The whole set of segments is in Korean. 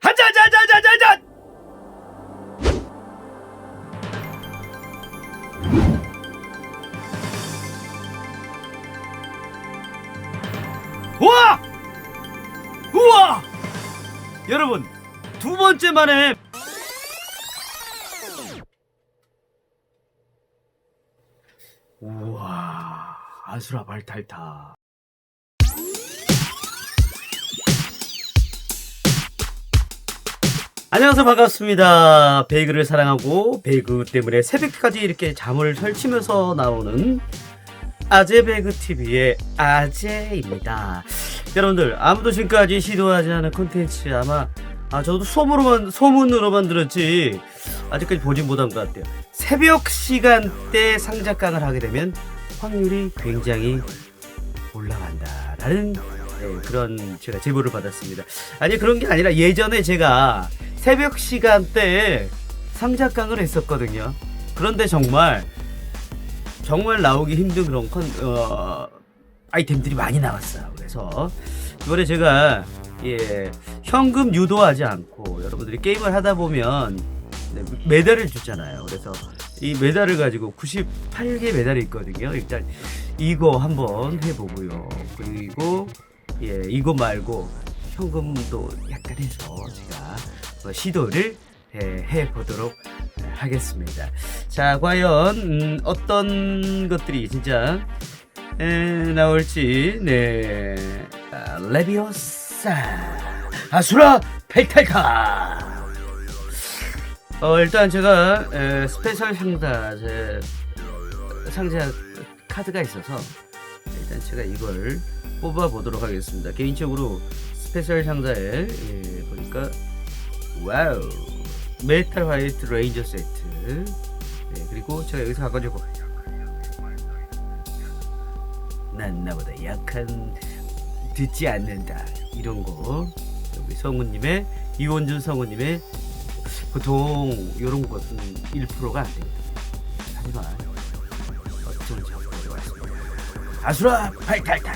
한자자자자자자. 우와! 우와! 여러분 두 번째 만에 우와 아수라 발탈타 안녕하세요. 반갑습니다. 베이글을 사랑하고 베이글 때문에 새벽까지 이렇게 잠을 설치면서 나오는 아재배그 TV의 아재입니다. 여러분들 아무도 지금까지 시도하지 않은 콘텐츠 아마 아 저도 소문으로만 소문으로만 들었지 아직까지 보진 못한 것 같아요. 새벽 시간대 상작강을 하게 되면 확률이 굉장히 올라간다라는 네, 그런 제가 제보를 받았습니다. 아니 그런 게 아니라 예전에 제가 새벽 시간대에 상작강을 했었거든요. 그런데 정말 정말 나오기 힘든 그런 컨, 어, 아이템들이 많이 나왔어요. 그래서 이번에 제가 예, 현금 유도하지 않고 여러분들이 게임을 하다 보면 네, 메달을 주잖아요. 그래서 이 메달을 가지고 98개 메달이 있거든요. 일단 이거 한번 해보고요. 그리고 예 이거 말고 현금도 약간 해서 제가 어, 시도를 예, 해보도록 하겠습니다. 자 과연 음, 어떤 것들이 진짜 에, 나올지 네 아, 레비오사 아수라 펠탈카 어 일단 제가 에, 스페셜 상자 제 상자 카드가 있어서 일단 제가 이걸 뽑아 보도록 하겠습니다. 개인적으로 스페셜 상자에 예, 보니까 와우 메탈 화이트 레인저 세트 네, 그리고 제가 여기서 가가지고 난 나보다 약한 듣지 않는다 이런 거 우리 성우님의 이원준 성우님의 보통 이런 것은 1%가 안 됩니다. 하지만 어쩐지. 아수라 발탈타.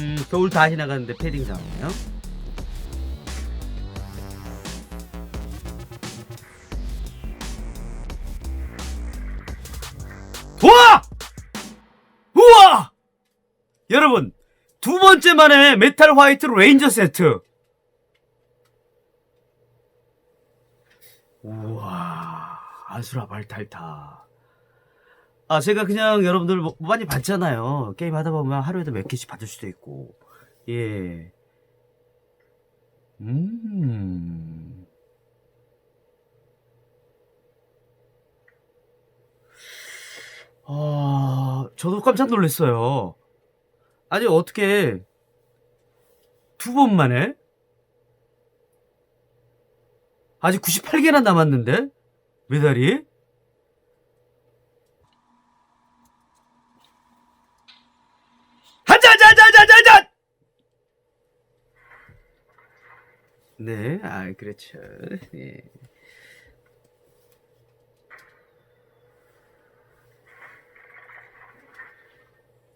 음, 겨울 다 지나갔는데 패딩 상황이요. 우와! 우와! 여러분, 두 번째 만에 메탈 화이트 레인저 세트. 우와, 아수라 발탈타. 아, 제가 그냥 여러분들 뭐 많이 봤잖아요. 게임 하다 보면 하루에도 몇 개씩 받을 수도 있고. 예. 음. 아, 저도 깜짝 놀랐어요. 아니, 어떻게 두 번 만에? 아직 98개나 남았는데? 메달이? 한자자자자자자! 네, 아, 그렇죠. 예.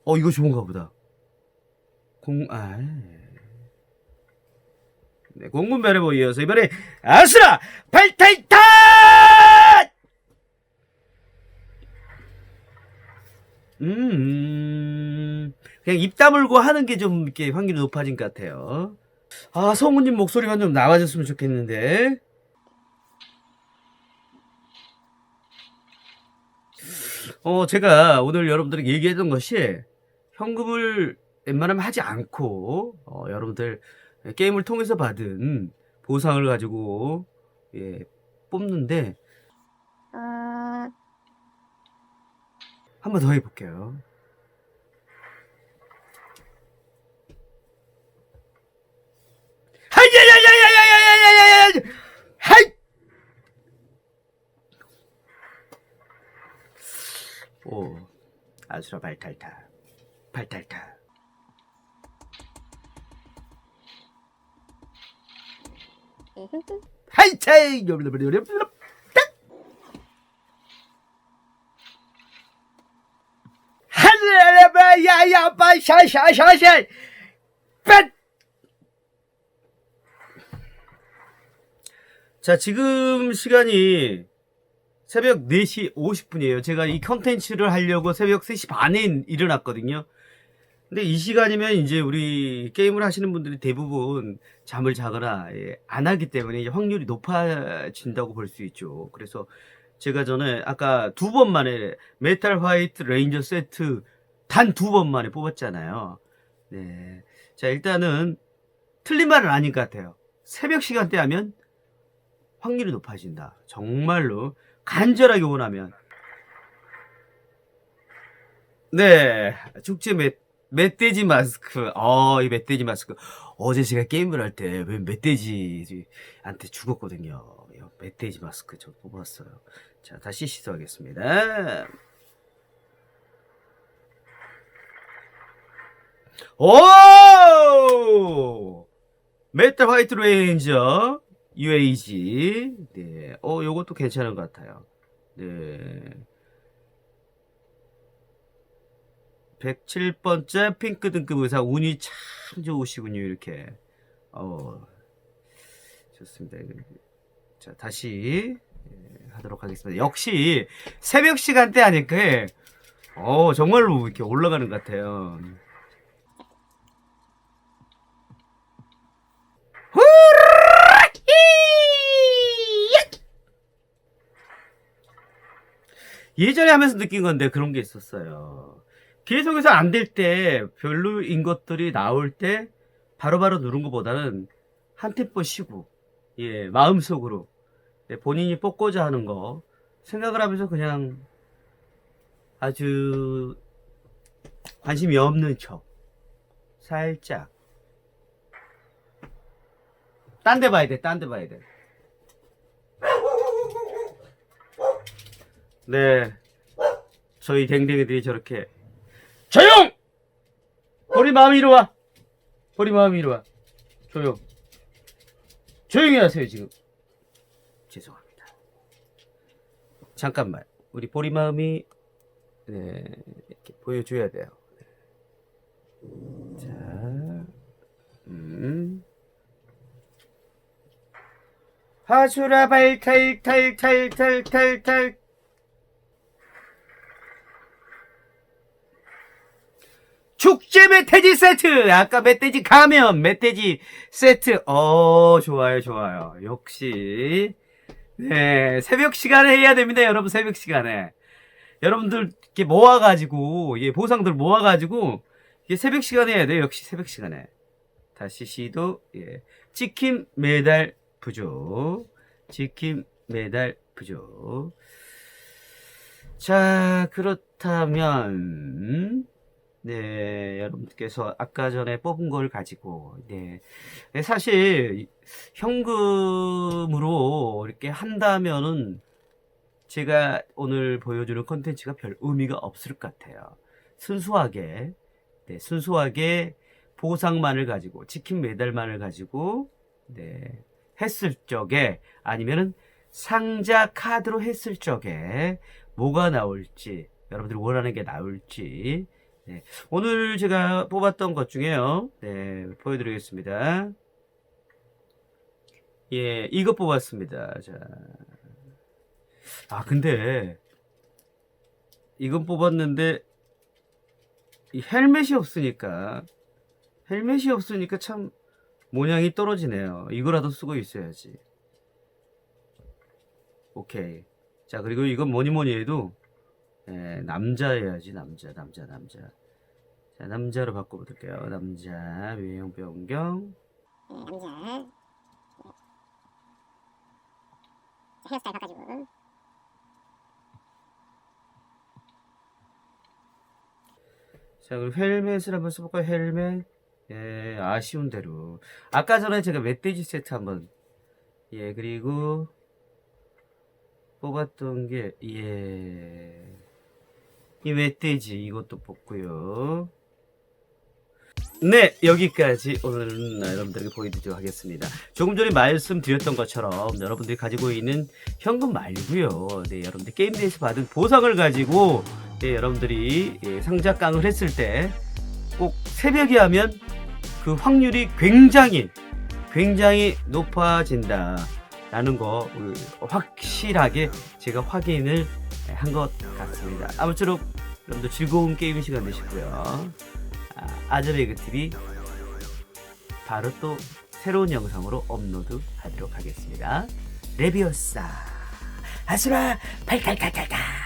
어, 이거 좋은가 보다. 공, 아. 네, 공군별에 이어서 이번에 아수라 발타이탄! 음, 그냥 입 다물고 하는 게 좀 이렇게 확률이 높아진 것 같아요. 아, 성우님 목소리만 좀 나와줬으면 좋겠는데. 어, 제가 오늘 여러분들에게 얘기했던 것이 현금을 웬만하면 하지 않고, 어, 여러분들 게임을 통해서 받은 보상을 가지고, 예, 뽑는데, 아, 한번 더 해볼게요. 것으로 발탈타. 발달타. 하이차이! 자 지금 시간이 새벽 4시 50분이에요 제가 이 컨텐츠를 하려고 새벽 3시 반에 일어났거든요 근데 이 시간이면 이제 우리 게임을 하시는 분들이 대부분 잠을 자거나 예, 안 하기 때문에 확률이 높아진다고 볼 수 있죠 그래서 제가 전에 아까 두 번 만에 메탈 화이트 레인저 세트 단 두 번 만에 뽑았잖아요. 네. 자, 일단은 틀린 말은 아닌 것 같아요. 새벽 시간대 하면 확률이 높아진다. 정말로 간절하게 원하면. 네. 축제 멧, 멧돼지 마스크. 어, 이 멧돼지 마스크. 어제 제가 게임을 할 때 왜 멧돼지한테 죽었거든요. 이 멧돼지 마스크 저 뽑았어요. 자, 다시 시도하겠습니다. 오! 메탈 화이트 레인저 UAG. 네. 어, 요것도 괜찮은 것 같아요. 네. 107번째 핑크 등급 의사 운이 참 좋으시군요, 이렇게. 어. 좋습니다. 자, 다시 예, 하도록 하겠습니다. 역시 새벽 시간대 하니까 어, 정말로 이렇게 올라가는 것 같아요. 예전에 하면서 느낀 건데 그런 게 있었어요. 계속해서 안 될 때 별로인 것들이 나올 때 바로바로 누른 것보다는 한 템포 쉬고 예 마음속으로 네, 본인이 뽑고자 하는 거 생각을 하면서 그냥 아주 관심이 없는 척 살짝 딴 데 봐야 돼 딴 데 봐야 돼 네. 저희 댕댕이들이 저렇게 조용! 우리 마음 이리 와. 우리 마음 이리 와. 조용. 조용히 하세요 지금. 죄송합니다. 잠깐만. 우리 보리 마음이 네, 이렇게 보여줘야 돼요. 네. 자, 음. 하수라 발탈탈탈탈탈탈 축제 멧돼지 세트. 아까 멧돼지 가면 멧돼지 세트. 어 좋아요 좋아요. 역시. 네 새벽 시간에 해야 됩니다 여러분 새벽 시간에. 여러분들 이렇게 모아가지고 예 보상들 모아가지고 이게 새벽 시간에 해야 돼요. 역시 새벽 시간에. 다시 시도 예. 치킨 메달 부족. 치킨 메달 부족. 자 그렇다면 네, 여러분께서 아까 전에 뽑은 걸 가지고, 네. 네, 사실, 현금으로 이렇게 한다면은, 제가 오늘 보여주는 컨텐츠가 별 의미가 없을 것 같아요. 순수하게, 네, 순수하게 보상만을 가지고, 치킨 메달만을 가지고, 네, 했을 적에, 아니면은 상자 카드로 했을 적에, 뭐가 나올지, 여러분들이 원하는 게 나올지, 네, 오늘 제가 뽑았던 것 중에요. 네, 보여드리겠습니다. 예, 이거 뽑았습니다. 자. 아, 근데, 이건 뽑았는데, 이 헬멧이 없으니까, 헬멧이 없으니까 참, 모양이 떨어지네요. 이거라도 쓰고 있어야지. 오케이. 자, 그리고 이건 뭐니 뭐니 해도, 예, 남자여야지 남자 남자 남자. 자 남자로 바꿔볼게요. 남자 외형 변경. 네, 남자. 네. 헤어스타일 바꿔주고. 자 그리고 헬멧을 한번 써볼까요? 헬멧? 예 아쉬운 대로. 아까 전에 제가 멧돼지 세트 한번 예 그리고 뽑았던 게예 이 멧돼지 이것도 뽑고요. 네 여기까지 오늘은 여러분들에게 보여드리도록 하겠습니다. 조금 전에 말씀드렸던 것처럼 여러분들이 가지고 있는 현금 말고요. 네 여러분들 게임 내에서 받은 보상을 가지고 예, 여러분들이 예, 상자 깡을 했을 때 꼭 새벽에 하면 그 확률이 굉장히 굉장히 높아진다 라는 거 어, 확실하게 제가 확인을 한 것 같습니다. 아무쪼록 여러분들 즐거운 게임 시간 되시고요. 아, 아즈베그 TV 바로 또 새로운 영상으로 업로드 하도록 하겠습니다. 레비오사 아수라 팔칼칼칼칼